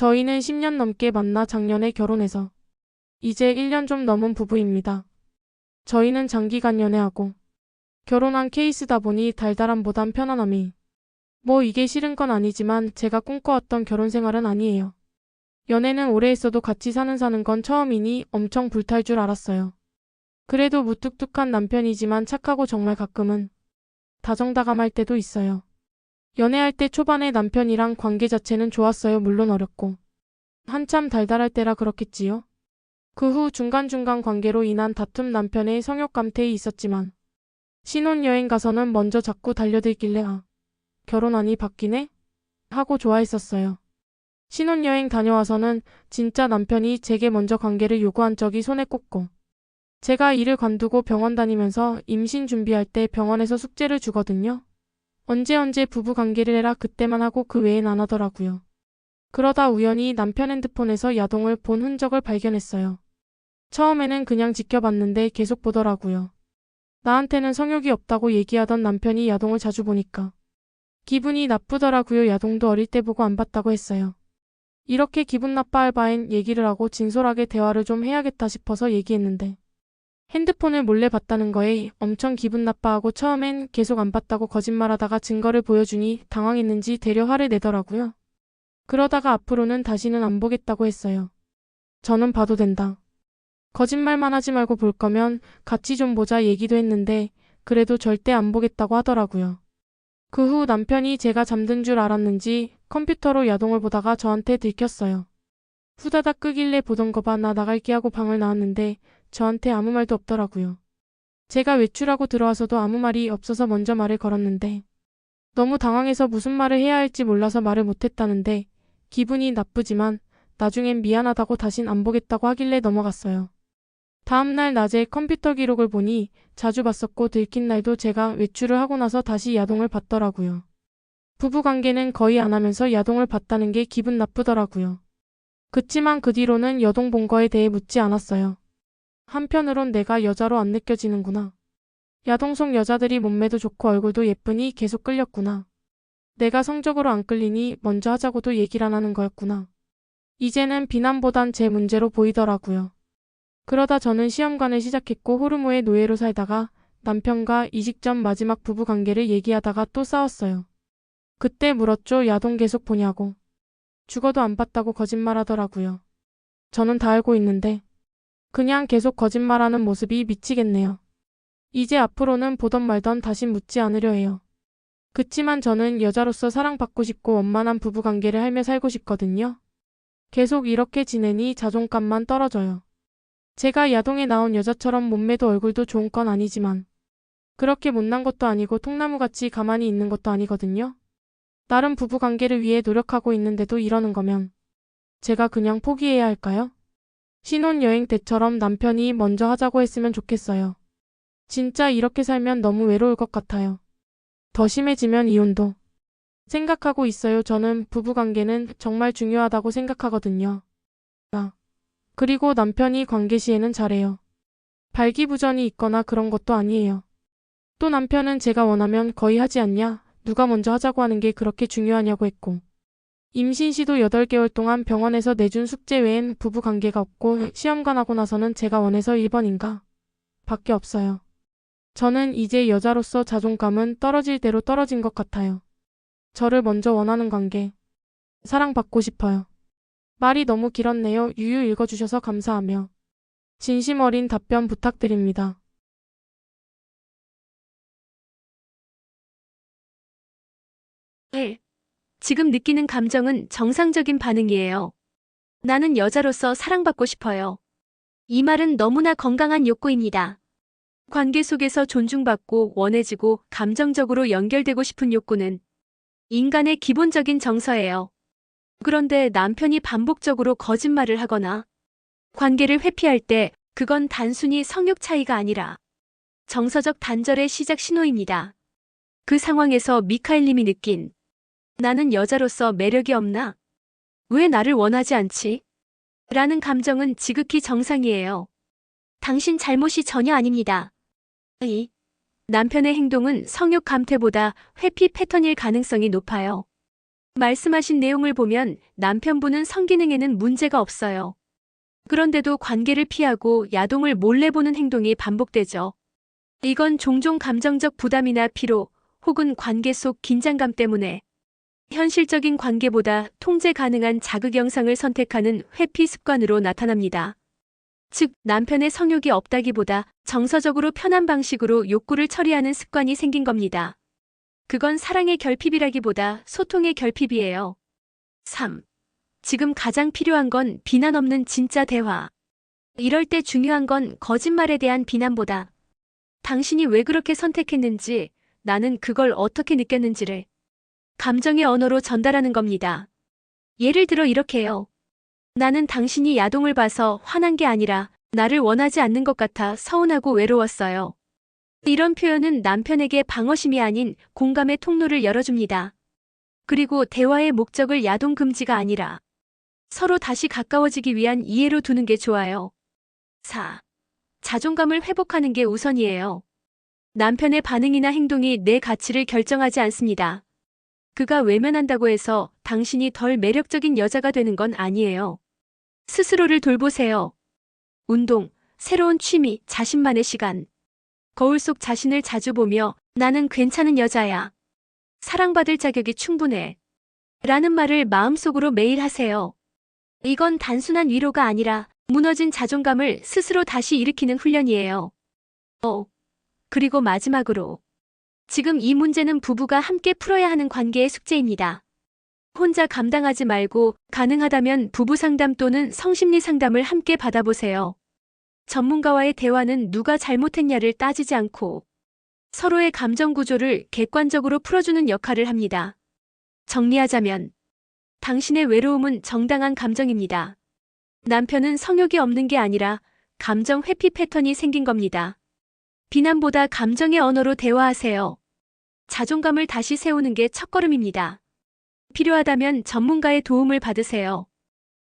저희는 10년 넘게 만나 작년에 결혼해서 이제 1년 좀 넘은 부부입니다. 저희는 장기간 연애하고 결혼한 케이스다 보니 달달함보단 편안함이 뭐 이게 싫은 건 아니지만 제가 꿈꿔왔던 결혼 생활은 아니에요. 연애는 오래 했어도 같이 사는 사는 건 처음이니 엄청 불탈 줄 알았어요. 그래도 무뚝뚝한 남편이지만 착하고 정말 가끔은 다정다감할 때도 있어요. 연애할 때 초반에 남편이랑 관계 자체는 좋았어요. 물론 어렵고. 한참 달달할 때라 그렇겠지요. 그 후 중간중간 관계로 인한 다툼 남편의 성욕 감퇴에 있었지만 신혼여행 가서는 먼저 자꾸 달려들길래 아, 결혼하니 바뀌네? 하고 좋아했었어요. 신혼여행 다녀와서는 진짜 남편이 제게 먼저 관계를 요구한 적이 손에 꼽고 제가 일을 관두고 병원 다니면서 임신 준비할 때 병원에서 숙제를 주거든요. 언제 언제 부부 관계를 해라 그때만 하고 그 외엔 안 하더라고요. 그러다 우연히 남편 핸드폰에서 야동을 본 흔적을 발견했어요. 처음에는 그냥 지켜봤는데 계속 보더라고요. 나한테는 성욕이 없다고 얘기하던 남편이 야동을 자주 보니까 기분이 나쁘더라고요. 야동도 어릴 때 보고 안 봤다고 했어요. 이렇게 기분 나빠할 바엔 얘기를 하고 진솔하게 대화를 좀 해야겠다 싶어서 얘기했는데 핸드폰을 몰래 봤다는 거에 엄청 기분 나빠하고 처음엔 계속 안 봤다고 거짓말하다가 증거를 보여주니 당황했는지 되려 화를 내더라고요. 그러다가 앞으로는 다시는 안 보겠다고 했어요. 저는 봐도 된다. 거짓말만 하지 말고 볼 거면 같이 좀 보자 얘기도 했는데 그래도 절대 안 보겠다고 하더라고요. 그 후 남편이 제가 잠든 줄 알았는지 컴퓨터로 야동을 보다가 저한테 들켰어요. 후다닥 끄길래 보던 거 봐 나 나갈게 하고 방을 나왔는데 저한테 아무 말도 없더라고요. 제가 외출하고 들어와서도 아무 말이 없어서 먼저 말을 걸었는데 너무 당황해서 무슨 말을 해야 할지 몰라서 말을 못했다는데 기분이 나쁘지만 나중엔 미안하다고 다신 안 보겠다고 하길래 넘어갔어요. 다음날 낮에 컴퓨터 기록을 보니 자주 봤었고 들킨 날도 제가 외출을 하고 나서 다시 야동을 봤더라고요. 부부 관계는 거의 안 하면서 야동을 봤다는 게 기분 나쁘더라고요. 그치만 그 뒤로는 여동 본 거에 대해 묻지 않았어요. 한편으론 내가 여자로 안 느껴지는구나. 야동 속 여자들이 몸매도 좋고 얼굴도 예쁘니 계속 끌렸구나. 내가 성적으로 안 끌리니 먼저 하자고도 얘기를 안 하는 거였구나. 이제는 비난보단 제 문제로 보이더라고요. 그러다 저는 시험관을 시작했고 호르모의 노예로 살다가 남편과 이직 전 마지막 부부 관계를 얘기하다가 또 싸웠어요. 그때 물었죠. 야동 계속 보냐고. 죽어도 안 봤다고 거짓말하더라고요. 저는 다 알고 있는데 그냥 계속 거짓말하는 모습이 미치겠네요. 이제 앞으로는 보던 말던 다신 묻지 않으려 해요. 그치만 저는 여자로서 사랑받고 싶고 원만한 부부관계를 하며 살고 싶거든요. 계속 이렇게 지내니 자존감만 떨어져요. 제가 야동에 나온 여자처럼 몸매도 얼굴도 좋은 건 아니지만 그렇게 못난 것도 아니고 통나무같이 가만히 있는 것도 아니거든요. 나름 부부관계를 위해 노력하고 있는데도 이러는 거면 제가 그냥 포기해야 할까요? 신혼여행 때처럼 남편이 먼저 하자고 했으면 좋겠어요. 진짜 이렇게 살면 너무 외로울 것 같아요. 더 심해지면 이혼도 생각하고 있어요. 저는 부부관계는 정말 중요하다고 생각하거든요. 아, 그리고 남편이 관계 시에는 잘해요. 발기부전이 있거나 그런 것도 아니에요. 또 남편은 제가 원하면 거의 하지 않냐, 누가 먼저 하자고 하는 게 그렇게 중요하냐고 했고, 임신 시도 8개월 동안 병원에서 내준 숙제 외엔 부부 관계가 없고 시험관 하고 나서는 제가 원해서 1번인가 밖에 없어요. 저는 이제 여자로서 자존감은 떨어질 대로 떨어진 것 같아요. 저를 먼저 원하는 관계. 사랑받고 싶어요. 말이 너무 길었네요. 유유 읽어주셔서 감사하며. 진심 어린 답변 부탁드립니다. 지금 느끼는 감정은 정상적인 반응이에요. 나는 여자로서 사랑받고 싶어요. 이 말은 너무나 건강한 욕구입니다. 관계 속에서 존중받고 원해지고 감정적으로 연결되고 싶은 욕구는 인간의 기본적인 정서예요. 그런데 남편이 반복적으로 거짓말을 하거나 관계를 회피할 때 그건 단순히 성욕 차이가 아니라 정서적 단절의 시작 신호입니다. 그 상황에서 미카엘님이 느낀 나는 여자로서 매력이 없나? 왜 나를 원하지 않지? 라는 감정은 지극히 정상이에요. 당신 잘못이 전혀 아닙니다. 이 남편의 행동은 성욕 감퇴보다 회피 패턴일 가능성이 높아요. 말씀하신 내용을 보면 남편분은 성기능에는 문제가 없어요. 그런데도 관계를 피하고 야동을 몰래 보는 행동이 반복되죠. 이건 종종 감정적 부담이나 피로 혹은 관계 속 긴장감 때문에 현실적인 관계보다 통제 가능한 자극 영상을 선택하는 회피 습관으로 나타납니다. 즉, 남편의 성욕이 없다기보다 정서적으로 편한 방식으로 욕구를 처리하는 습관이 생긴 겁니다. 그건 사랑의 결핍이라기보다 소통의 결핍이에요. 3. 지금 가장 필요한 건 비난 없는 진짜 대화. 이럴 때 중요한 건 거짓말에 대한 비난보다 당신이 왜 그렇게 선택했는지 나는 그걸 어떻게 느꼈는지를 감정의 언어로 전달하는 겁니다. 예를 들어 이렇게요. 나는 당신이 야동을 봐서 화난 게 아니라 나를 원하지 않는 것 같아 서운하고 외로웠어요. 이런 표현은 남편에게 방어심이 아닌 공감의 통로를 열어줍니다. 그리고 대화의 목적을 야동 금지가 아니라 서로 다시 가까워지기 위한 이해로 두는 게 좋아요. 4. 자존감을 회복하는 게 우선이에요. 남편의 반응이나 행동이 내 가치를 결정하지 않습니다. 그가 외면한다고 해서 당신이 덜 매력적인 여자가 되는 건 아니에요. 스스로를 돌보세요. 운동, 새로운 취미, 자신만의 시간. 거울 속 자신을 자주 보며 나는 괜찮은 여자야. 사랑받을 자격이 충분해. 라는 말을 마음속으로 매일 하세요. 이건 단순한 위로가 아니라 무너진 자존감을 스스로 다시 일으키는 훈련이에요. 어. 그리고 마지막으로. 지금 이 문제는 부부가 함께 풀어야 하는 관계의 숙제입니다. 혼자 감당하지 말고 가능하다면 부부 상담 또는 성심리 상담을 함께 받아보세요. 전문가와의 대화는 누가 잘못했냐를 따지지 않고 서로의 감정 구조를 객관적으로 풀어주는 역할을 합니다. 정리하자면 당신의 외로움은 정당한 감정입니다. 남편은 성욕이 없는 게 아니라 감정 회피 패턴이 생긴 겁니다. 비난보다 감정의 언어로 대화하세요. 자존감을 다시 세우는 게 첫걸음입니다. 필요하다면 전문가의 도움을 받으세요.